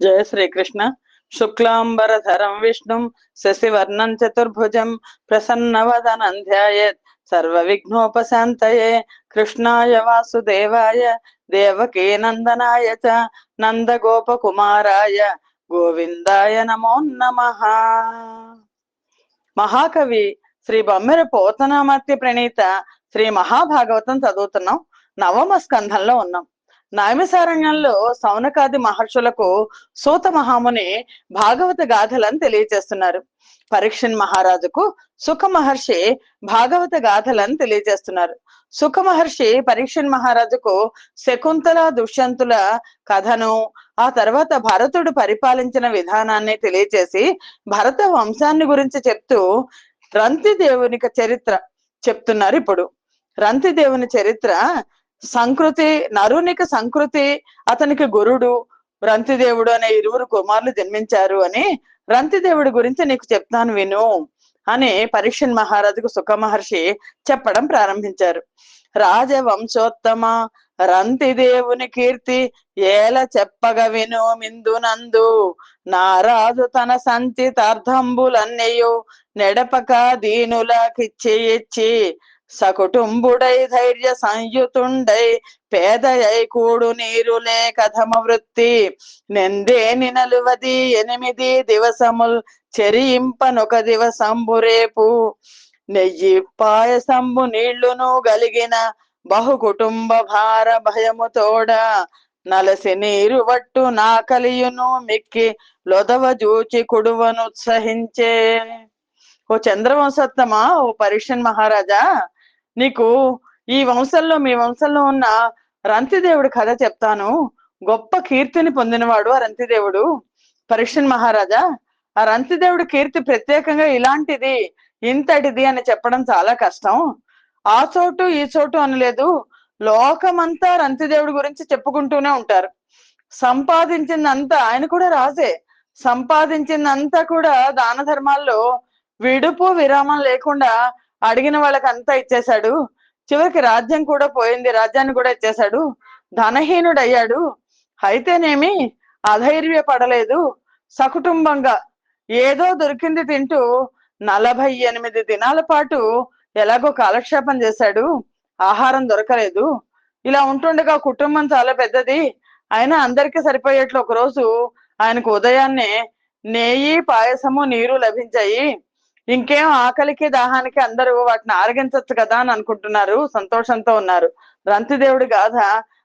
జయ శ్రీకృష్ణ. శుక్లాంబరధరం విష్ణుం శశివర్ణం చతుర్భుజం ప్రసన్నవదనం ధ్యాయత్ సర్వ విఘ్నోపశాంతయే కృష్ణాయ వాసుదేవాయ దేవకీ నందనాయ చ నందగోపకుమారాయ గోవిందాయ నమో నమ. మహాకవి శ్రీ బొమ్మెర పోతనామర్తి ప్రణీత శ్రీ మహాభాగవతం చదువుతున్నాం. నవమ స్కంధంలో ఉన్నాం. నైమిసారణ్యంలో సౌనకాది మహర్షులకు సూత మహాముని భాగవత గాథలను తెలియజేస్తున్నారు. పరీక్షన్ మహారాజుకు సుఖ మహర్షి భాగవత గాథలను తెలియజేస్తున్నారు. సుఖ మహర్షి పరీక్షన్ మహారాజుకు శకుంతల దుష్యంతుల కథను ఆ తర్వాత భరతుడు పరిపాలించిన విధానాన్ని తెలియజేసి భరత వంశాన్ని గురించి చెప్తూ రంతి దేవునికి చరిత్ర చెప్తున్నారు ఇప్పుడు. రంతి దేవుని చరిత్ర సంకృతి నరునికి సంకృతి అతనికి గురుడు రంతిదేవుడు అనే ఇరువురు కుమారులు జన్మించారు అని రంతిదేవుడి గురించి నీకు చెప్తాను విను అని పరీక్షన్ మహారాజుకు సుఖ మహర్షి చెప్పడం ప్రారంభించారు. రాజవంశోత్తమ రంతిదేవుని కీర్తి ఏల చెప్పగ విను మిందునందు నారాజు తన సంచితార్థంబులన్నయు నెడపక దీనులకిచ్చి ఇచ్చి. సకుటుంబుడై ధైర్య సంయుతుండై పేదయై కూడు నీరు కథమ వృత్తి. నెందేని నలువది ఎనిమిది దివసముల్ చెరియింపనొక దివసంబు రేపు. నెయ్యి పాయసంబు నీళ్ళును గలిగిన బహు కుటుంబ భార భయము తోడ. నలసి నీరు వట్టు నాకలియును మిక్కి లొదవ జూచి కుడువను ఉత్సహించే ఓ చంద్రవంశత్తమా? ఓ పరీక్షన్ మహారాజా? నీకు ఈ వంశంలో మీ వంశంలో ఉన్న రంతిదేవుడు కథ చెప్తాను. గొప్ప కీర్తిని పొందినవాడు ఆ రంతిదేవుడు. పరీక్షన్ మహారాజా ఆ రంతిదేవుడి కీర్తి ప్రత్యేకంగా ఇలాంటిది ఇంతటిది అని చెప్పడం చాలా కష్టం. ఆ చోటు ఈ చోటు అనలేదు. లోకమంతా రంతిదేవుడి గురించి చెప్పుకుంటూనే ఉంటారు. సంపాదించిందంతా ఆయన కూడా రాజే. సంపాదించిందంతా కూడా దాన ధర్మాల్లో విడుపు విరామం లేకుండా అడిగిన వాళ్ళకి అంతా ఇచ్చేశాడు. చివరికి రాజ్యం కూడా పోయింది. రాజ్యాన్ని కూడా ఇచ్చేశాడు. ధనహీనుడు అయ్యాడు అయితేనేమి అధైర్య పడలేదు సకుటుంబంగా ఏదో దొరికింది తింటూ నలభై ఎనిమిది దినాల పాటు ఎలాగో కాలక్షేపం చేశాడు. ఆహారం దొరకలేదు. ఇలా ఉంటుండగా కుటుంబం చాలా పెద్దది. అయినా అందరికీ సరిపోయేట్లు ఒక రోజు ఆయనకు ఉదయాన్నే నెయ్యి పాయసము నీరు లభించాయి. ఇంకేం ఆకలికి దాహానికి అందరూ వాటిని ఆరగించవచ్చు కదా అని అనుకుంటున్నారు. సంతోషంతో ఉన్నారు. రంతిదేవుడి గాథ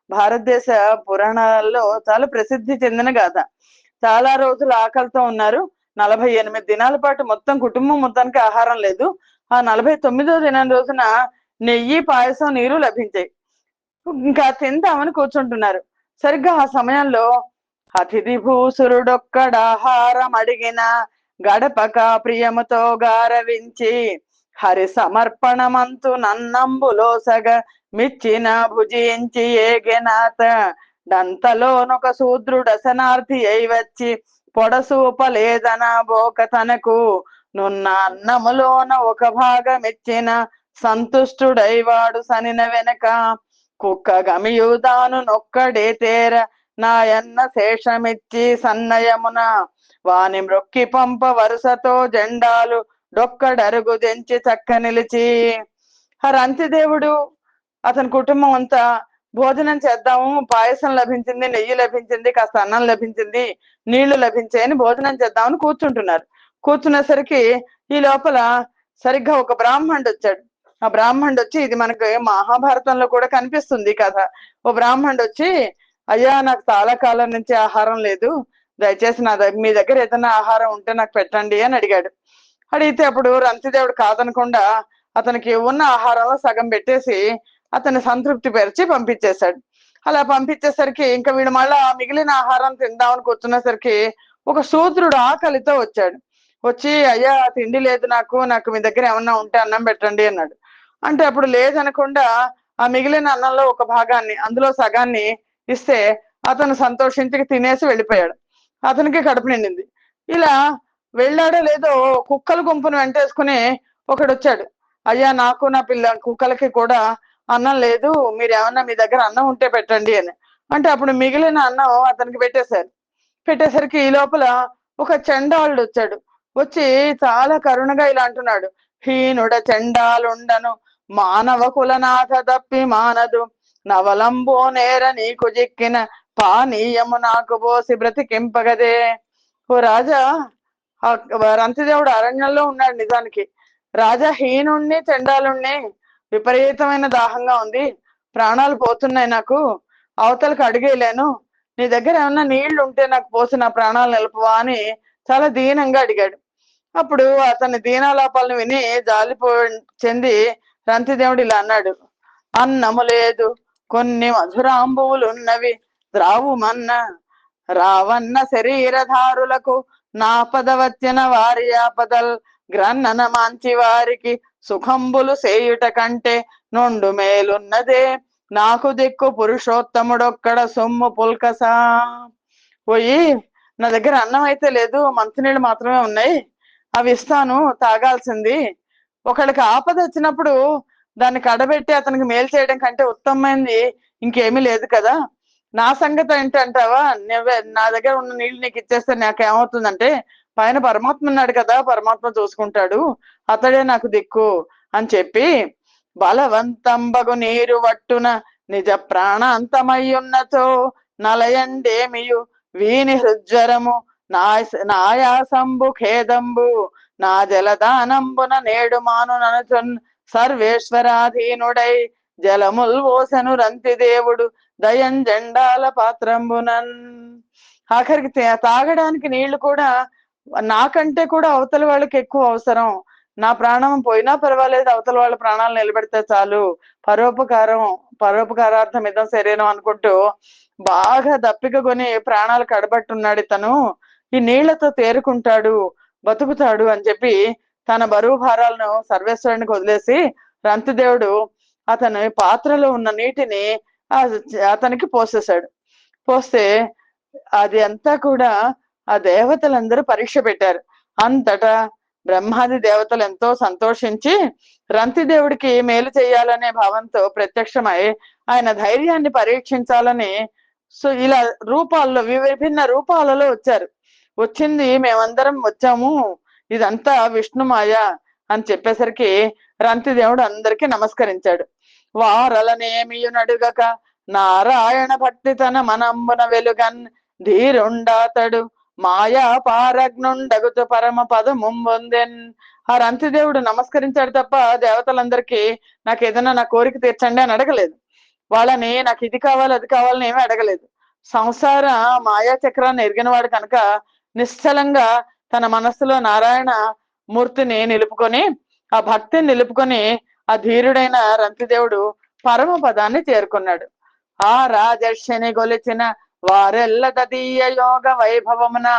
భారతదేశ పురాణాల్లో చాలా ప్రసిద్ధి చెందిన గాథ. చాలా రోజులు ఆకలితో ఉన్నారు. నలభై ఎనిమిది దినాల పాటు మొత్తం కుటుంబం మొత్తానికి ఆహారం లేదు. ఆ నలభై తొమ్మిదో దినం రోజున నెయ్యి పాయసం నీరు లభించాయి. ఇంకా తిందామని కూర్చుంటున్నారు. సరిగ్గా ఆ సమయంలో అతిథి భూసురుడొక్కడాహారం అడిగిన గడపక ప్రియముతో గారవించి హరి సమర్పణమంతు నన్నంబులో సగ మిచ్చిన భుజించి ఏగెనాత డంతలోనొక శూద్రుడసనార్థి అయి వచ్చి పొడసూపలేదన బోక తనకు. నున్న అన్నములోన ఒక భాగం ఇచ్చిన సంతుష్టుడై వాడు సనిన వెనక. కుక్క గమియుదాను నొక్కడే తేర నాయన్న శేషమిచ్చి సన్నయమున వాని మ్రొక్కి పంప వరుసతో జెండాలు డొక్కడరుగు దెంచి చక్క నిలిచి. హరంతిదేవుడు అతని కుటుంబం అంతా భోజనం చేద్దాము పాయసం లభించింది నెయ్యి లభించింది కాస్త అన్నం లభించింది నీళ్ళు లభించాయని భోజనం చేద్దామని కూర్చుంటున్నారు. కూర్చునేసరికి ఈ లోపల సరిగ్గా ఒక బ్రాహ్మణుడు వచ్చాడు. ఆ బ్రాహ్మణుడు వచ్చి ఇది మనకి మహాభారతంలో కూడా కనిపిస్తుంది కథ. ఓ బ్రాహ్మణుడు వచ్చి అయ్యా నాకు చాలా కాలం నుంచి ఆహారం లేదు. దయచేసి నా దగ్గర మీ దగ్గర ఏదైనా ఆహారం ఉంటే నాకు పెట్టండి అని అడిగాడు. అడిగితే అప్పుడు రంతిదేవుడు కాదనకుండా అతనికి ఉన్న ఆహారంలో సగం పెట్టేసి అతన్ని సంతృప్తి పరిచి పంపించేశాడు. అలా పంపించేసరికి ఇంకా వీడు మళ్ళా మిగిలిన ఆహారం తిందామని కూర్చునేసరికి ఒక శూద్రుడు ఆకలితో వచ్చాడు. వచ్చి అయ్యా తిండి లేదు నాకు నాకు మీ దగ్గర ఏమన్నా ఉంటే అన్నం పెట్టండి అన్నాడు. అంటే అప్పుడు లేదనకుండా ఆ మిగిలిన అన్నంలో ఒక భాగాన్ని అందులో సగాన్ని ఇస్తే అతను సంతోషించి తినేసి వెళ్ళిపోయాడు. అతనికి కడుపు నిండింది. ఇలా వెళ్ళాడో లేదో కుక్కల గుంపును వెంటేసుకుని ఒకడు వచ్చాడు అయ్యా నాకు నా పిల్ల కుక్కలకి కూడా అన్నం లేదు మీరు ఏమన్నా మీ దగ్గర అన్నం ఉంటే పెట్టండి అని. అంటే అప్పుడు మిగిలిన అన్నం అతనికి పెట్టేశారు. పెట్టేసరికి ఈ లోపల ఒక చెండాలుడు వచ్చాడు వచ్చి చాలా కరుణగా ఇలా అంటున్నాడు. హీనుడ చెండాలుండను మానవ కులనాథ తప్పి మానదు. నవలంబో నేర నీకు జిక్కిన పానీయము నాకు పోసి బ్రతికింపగదే. ఓ రాజా రంతిదేవుడు అరణ్యంలో ఉన్నాడు నిజానికి. రాజా హీనుణ్ణి చండాలుణ్ణి విపరీతమైన దాహంగా ఉంది. ప్రాణాలు పోతున్నాయి నాకు. అవతలకు అడిగేయలేను. నీ దగ్గర ఏమన్నా నీళ్ళు ఉంటే నాకు పోసి నా ప్రాణాలు నిలపవా అని చాలా దీనంగా అడిగాడు. అప్పుడు అతని దీనాలాపాలను విని జాలిపో చెంది రంతిదేవుడు ఇలా అన్నాడు. అన్నము లేదు. కొన్ని మధురాంబువులున్నవి ద్రావుమన్న రావన్న శరీరధారులకు నాపద వచ్చిన వారి ఆపదల్ గ్రన్నన మాంచి వారికి సుఖంబులు సేయుట కంటే నొండు మేలున్నదే. నాకు దిక్కు పురుషోత్తముడొక్కడ సొమ్ము పుల్కసా. పోయి నా దగ్గర అన్నం అయితే లేదు మంచినీళ్ళు మాత్రమే ఉన్నాయి. అవి ఇస్తాను తాగాల్సింది. ఒకళ్ళకి ఆపద వచ్చినప్పుడు దాన్ని కడబెట్టి అతనికి మేలు చేయడం కంటే ఉత్తమమైనది ఇంకేమీ లేదు కదా. నా సంగతి ఏంటంటావా? నువ్వే నా దగ్గర ఉన్న నీళ్ళు నీకు ఇచ్చేస్తే నాకు ఏమవుతుందంటే పైన పరమాత్మ ఉన్నాడు కదా పరమాత్మ చూసుకుంటాడు. అతడే నాకు దిక్కు అని చెప్పి బలవంతంబగు నీరు వట్టున నిజ ప్రాణాంతమయ్యున్నతో నలయండేమియు? వీని హృజ్జరము నాయాసంబు ఖేదంబు నా జలదానంబున నేడు మాను ననుచున్ సర్వేశ్వరాధీనుడై జలముల్ ఓసను రంతి దేవుడు దయం జెండాల పాత్రంబునన్. ఆఖరికి తాగడానికి నీళ్ళు కూడా నాకంటే కూడా అవతల వాళ్ళకి ఎక్కువ అవసరం. నా ప్రాణం పోయినా పర్వాలేదు అవతల వాళ్ళ ప్రాణాలు నిలబెడితే చాలు. పరోపకారం పరోపకారార్థం ఇదం శరీరం అనుకుంటూ బాగా దప్పిక కొని ప్రాణాలు కడబట్టున్నాడు ఇతను. ఈ నీళ్ళతో తేరుకుంటాడు బతుకుతాడు అని చెప్పి తన బరువు భారాలను సర్వేశ్వరునికి వదిలేసి రంతిదేవుడు అతని పాత్రలో ఉన్న నీటిని అతనికి పోసేశాడు. పోస్తే అది అంతా కూడా ఆ దేవతలందరూ పరీక్ష పెట్టారు. అంతటా బ్రహ్మాది దేవతలు ఎంతో సంతోషించి రంతిదేవుడికి మేలు చేయాలనే భావంతో ప్రత్యక్షమై ఆయన ధైర్యాన్ని పరీక్షించాలని సో ఇలా రూపాల్లో విభిన్న రూపాలలో వచ్చారు. వచ్చింది మేమందరం వచ్చాము. ఇదంతా విష్ణుమాయ అని చెప్పేసరికి రంతిదేవుడు అందరికీ నమస్కరించాడు. వారలనేమియునడుగక నారాయణ భక్తి తన మనంబున వెలుగన్ ధీరుండాతడు. మాయా పారగ్నుండగుతు పరమ పదముంబొందెన్ ఆ రంతిదేవుడు నమస్కరించాడు తప్ప దేవతలందరికీ నాకు ఏదైనా నా కోరిక తీర్చండి అని అడగలేదు. వాళ్ళని నాకు ఇది కావాలి అది కావాలని ఏమీ అడగలేదు. సంసార మాయా చక్రాన్ని ఎరిగినవాడు కనుక నిశ్చలంగా తన మనస్సులో నారాయణ మూర్తిని నిలుపుకొని ఆ భక్తిని నిలుపుకొని ఆ ధీరుడైన రంతిదేవుడు పరమ పదాన్ని చేరుకున్నాడు. ఆ రాజర్షిని గొలిచిన వారెల్ల తదీయ యోగ వైభవమున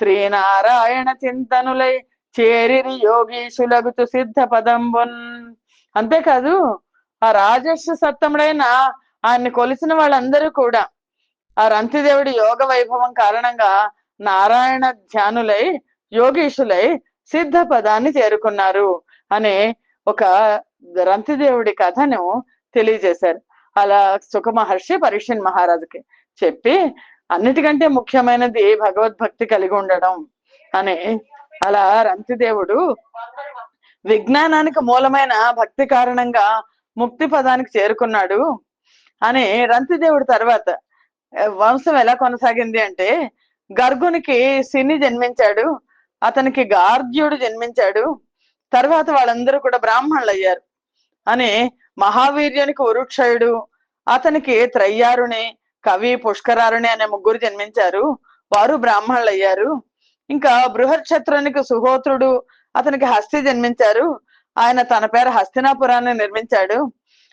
శ్రీనారాయణ చింతనులై చేరిరి యోగీశులగుతు సిద్ధ పదంబున్. అంతేకాదు ఆ రాజర్ష సత్తముడైన ఆయన్ని కొలిసిన వాళ్ళందరూ కూడా ఆ రంతిదేవుడి యోగ వైభవం కారణంగా నారాయణ ధ్యానులై యోగీశులై సిద్ధ పదాన్ని చేరుకున్నారు అనే ఒక రంతిదేవుడి కథను తెలియజేశారు. అలా సుఖ మహర్షి పరీక్షన్ మహారాజుకి చెప్పి అన్నిటికంటే ముఖ్యమైనది భగవద్భక్తి కలిగి ఉండడం అని అలా రంతిదేవుడు విజ్ఞానానికి మూలమైన భక్తి కారణంగా ముక్తి పదానికి చేరుకున్నాడు అని రంతిదేవుడు తర్వాత వంశం ఎలా కొనసాగింది అంటే గర్గునికి సిని జన్మించాడు అతనికి గార్జ్యుడు జన్మించాడు. తర్వాత వాళ్ళందరూ కూడా బ్రాహ్మణులు అయ్యారు అని మహావీర్యునికి వరుక్షయుడు అతనికి త్రయ్యారుని కవి పుష్కరారుని అనే ముగ్గురు జన్మించారు. వారు బ్రాహ్మణులు అయ్యారు ఇంకా బృహక్షత్రునికి సుహోత్రుడు అతనికి హస్తి జన్మించారు. ఆయన తన పేరు హస్తినాపురాన్ని నిర్మించాడు.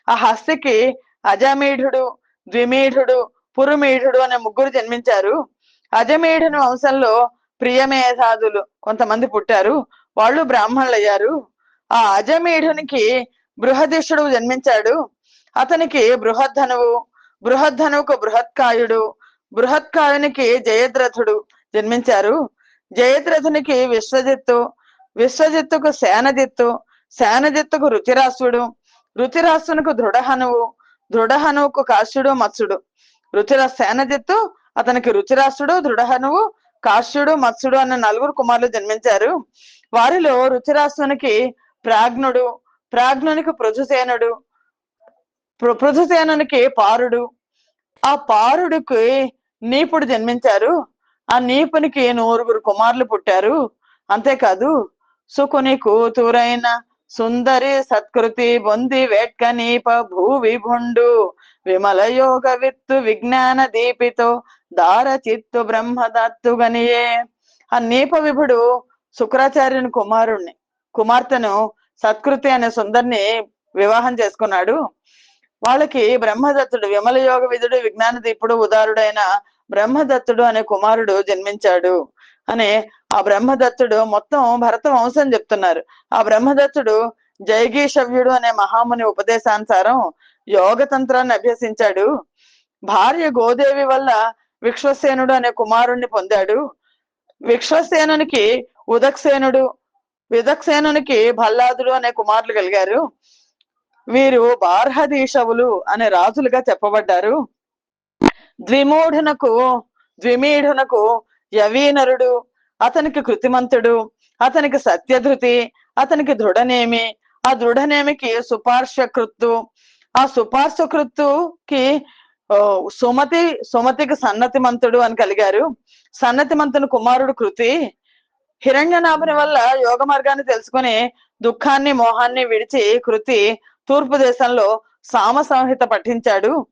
ఆ హస్తికి అజమీఢుడు ద్విమీఢుడు పురుమీఢుడు అనే ముగ్గురు జన్మించారు. అజమీఢుని వంశంలో ప్రియమేధాదులు. కొంతమంది పుట్టారు. వాళ్ళు బ్రాహ్మణులు అయ్యారు ఆ అజమేఢునికి బృహదిష్టుడు జన్మించాడు. అతనికి బృహద్ధనువు బృహద్ధనువుకు బృహత్కాయుడు బృహత్కాయునికి జయద్రథుడు జన్మించారు. జయద్రథునికి విశ్వజిత్తు విశ్వజిత్తుకు సేనజిత్తు సేనజిత్తుకు రుచిరాసుడు రుచిరాసునికి దృఢహనువు దృఢహనువుకు కాశ్యుడు మత్సుడు రుచిర సేనజిత్తు అతనికి రుచిరాసుడు దృఢహనువు కాశ్యుడు మత్స్యుడు అన్న నలుగురు కుమారులు జన్మించారు. వారిలో రుచిరాశ్వనికి ప్రాజ్ఞుడు ప్రాజ్ఞునికి పృథుసేనుడు పృథుసేనునికి పారుడు. ఆ పారుడికి నీపుడు జన్మించారు. ఆ నీపునికి నూరుగురు కుమారులు పుట్టారు. అంతేకాదు సుకుని కూతురైన సుందరి సత్కృతి బొంది వేట్క నీప భూ విభుండు విమల యోగ విత్తు విజ్ఞాన దీపితో దార చిత్తు బ్రహ్మదత్తు గనియే ఆ నీప విభుడు శుక్రాచార్యుని కుమారుణ్ణి. కుమార్తెను సత్కృతి అనే సుందరిని వివాహం చేసుకున్నాడు. వాళ్ళకి బ్రహ్మదత్తుడు విమల యోగ విధుడు విజ్ఞాన దీపుడు ఉదారుడైన బ్రహ్మదత్తుడు అనే కుమారుడు జన్మించాడు అని ఆ బ్రహ్మదత్తుడు మొత్తం భరత వంశం చెప్తున్నారు. ఆ బ్రహ్మదత్తుడు జైగీషవ్యుడు అనే మహాముని ఉపదేశానుసారం యోగ తంత్రాన్ని అభ్యసించాడు. భార్య గోదేవి వల్ల విక్ష్వసేనుడు అనే కుమారుణ్ణి పొందాడు. విక్ష్వసేనునికి ఉదక్సేనుడు విదక్సేనునికి భల్లాదుడు అనే కుమారులు కలిగారు. వీరు బార్హదీశవులు అనే రాజులుగా చెప్పబడ్డారు. ద్విమూఢునకు ద్విమీఢునకు యవీనరుడు అతనికి కృతిమంతుడు అతనికి సత్యధృతి అతనికి దృఢనేమి. ఆ దృఢనేమికి సుపార్శ్వకృత్తు ఆ సుపార్శ్వకృత్తుకి సుమతి సుమతికి సన్నతిమంతుడు అని కలిగారు. సన్నతి మంతుని కుమారుడు కృతి హిరణ్యనాభుని వల్ల యోగ మార్గాన్ని తెలుసుకుని దుఃఖాన్ని మోహాన్ని విడిచి కృతి తూర్పు దేశంలో సామ సంహిత పఠించాడు.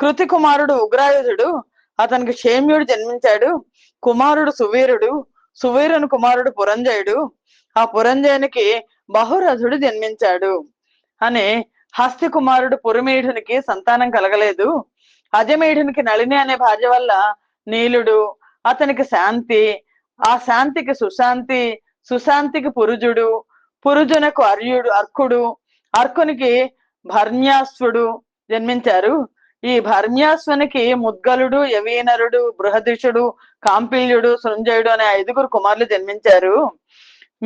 కృతి కుమారుడు ఉగ్రాయుధుడు అతనికి క్షేమ్యుడు జన్మించాడు. కుమారుడు సువీరుడు సువీరుని కుమారుడు పురంజయుడు ఆ పురంజయునికి బహురథుడు జన్మించాడు. అని హస్తి కుమారుడు పురమీఢునికి సంతానం కలగలేదు. అజమేయుడికి నళిని అనే భార్య వల్ల నీలుడు అతనికి శాంతి ఆ శాంతికి సుశాంతి సుశాంతికి పురుజుడు పురుజునకు అర్యుడు అర్కుడు అర్కునికి భర్ణ్యాశ్వుడు జన్మించారు. ఈ భర్మ్యాశ్వనికి ముద్గలుడు యవీనరుడు బృహదిషుడు కాంపిల్యుడు సృంజయుడు అనే ఐదుగురు కుమారులు జన్మించారు.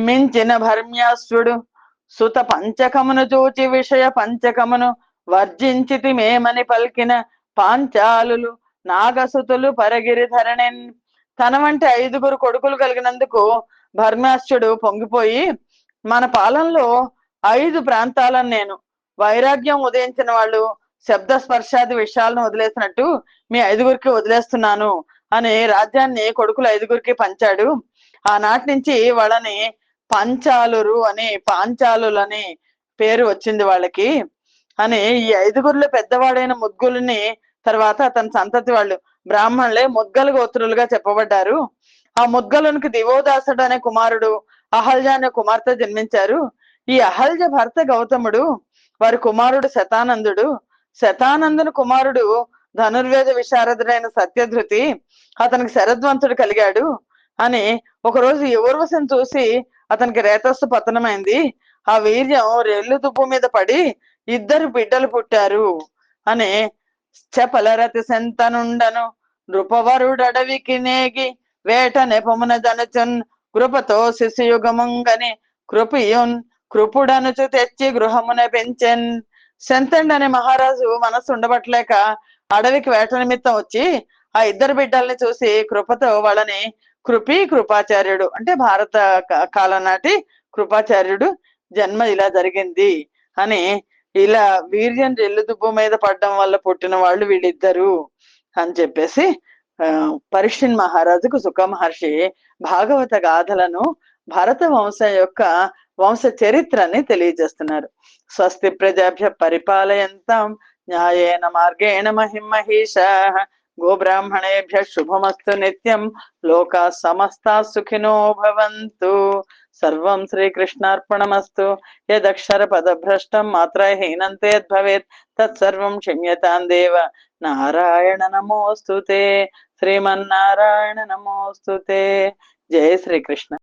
మించిన భర్మ్యాస్వుడు సుత పంచకమును చూచి విషయ పంచకమును వర్జించితి మేమని పలికిన పాంచాలులు నాగసుతులు పరగిరిధరణిన్ తన వంటి ఐదుగురు కొడుకులు కలిగినందుకు భర్మాశ్చుడు పొంగిపోయి మన పాలనలో ఐదు ప్రాంతాలను నేను వైరాగ్యం ఉదయించిన వాళ్ళు శబ్ద స్పర్శాది విషయాలను వదిలేసినట్టు మీ ఐదుగురికి వదిలేస్తున్నాను అని రాజ్యాన్ని కొడుకులు ఐదుగురికి పంచాడు. ఆనాటి నుంచి వాళ్ళని పంచాలురు అని పాంచాలులని పేరు వచ్చింది వాళ్ళకి. అని ఈ ఐదుగురిలో పెద్దవాడైన ముద్గులని తర్వాత అతని సంతతి వాళ్ళు బ్రాహ్మణులే ముద్గల గోత్రులుగా చెప్పబడ్డారు. ఆ ముద్గలునికి దివోదాసుడు అనే కుమారుడు అహల్జ అనే కుమార్తె జన్మించారు. ఈ అహల్జ భర్త గౌతముడు వారి కుమారుడు శతానందుడు. శతానందుని కుమారుడు ధనుర్వేద విశారదుడైన సత్యధృతి అతనికి శరద్వంతుడు కలిగాడు అని ఒకరోజు ఊర్వశం చూసి అతనికి రేతస్సు పతనమైంది. ఆ వీర్యం రెల్లు దుబ్బు మీద పడి ఇద్దరు బిడ్డలు పుట్టారు అని చపలరతి సెంతనుండను నృపవరుడడవికి నేగి వేట నెపమున జనచున్ కృపతో శిశుయుగముంగని కృపియున్ కృపుడనుచు తెచ్చి గృహమున పెంచెన్. శంతండి అనే మహారాజు మనసు ఉండబట్టలేక అడవికి వేట నిమిత్తం వచ్చి ఆ ఇద్దరు బిడ్డల్ని చూసి కృపతో వాళ్ళని కృపి కృపాచార్యుడు అంటే భారత కాలం నాటి కృపాచార్యుడు జన్మ ఇలా జరిగింది అని ఇలా వీర్యం రెల్లు దుబ్బు మీద పడడం వల్ల పుట్టిన వాళ్ళు వీళ్ళిద్దరు అని చెప్పేసి ఆ మహారాజుకు సుఖ మహర్షి భాగవత గాథలను భరత వంశం యొక్క వంశ చరిత్రని తెలియజేస్తున్నారు. స్వస్తి ప్రజాభ్య పరిపాలయంతం న్యాయేన మార్గేణ మహిమహీష గోబ్రాహ్మణేభ్య శుభమస్తు నిత్యం లోకా సమస్తా సుఖినో భవంతు. సర్వం శ్రీకృష్ణార్పణమస్తు. యదక్షర పదభ్రష్టం మాత్రహీనంతే భవేత్ తత్సర్వం క్షమ్యతాం దేవ. నారాయణ నమోస్తుతే. శ్రీమన్నారాయణ నమోస్తుతే. జయ శ్రీకృష్ణ.